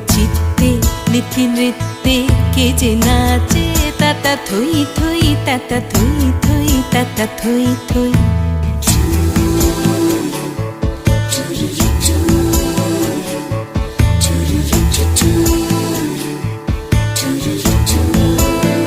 চিত্তে নীতি নৃত্যে, কে যে নাচে, তাতা থই থই, তাতা থই থই, তাতা থই থই।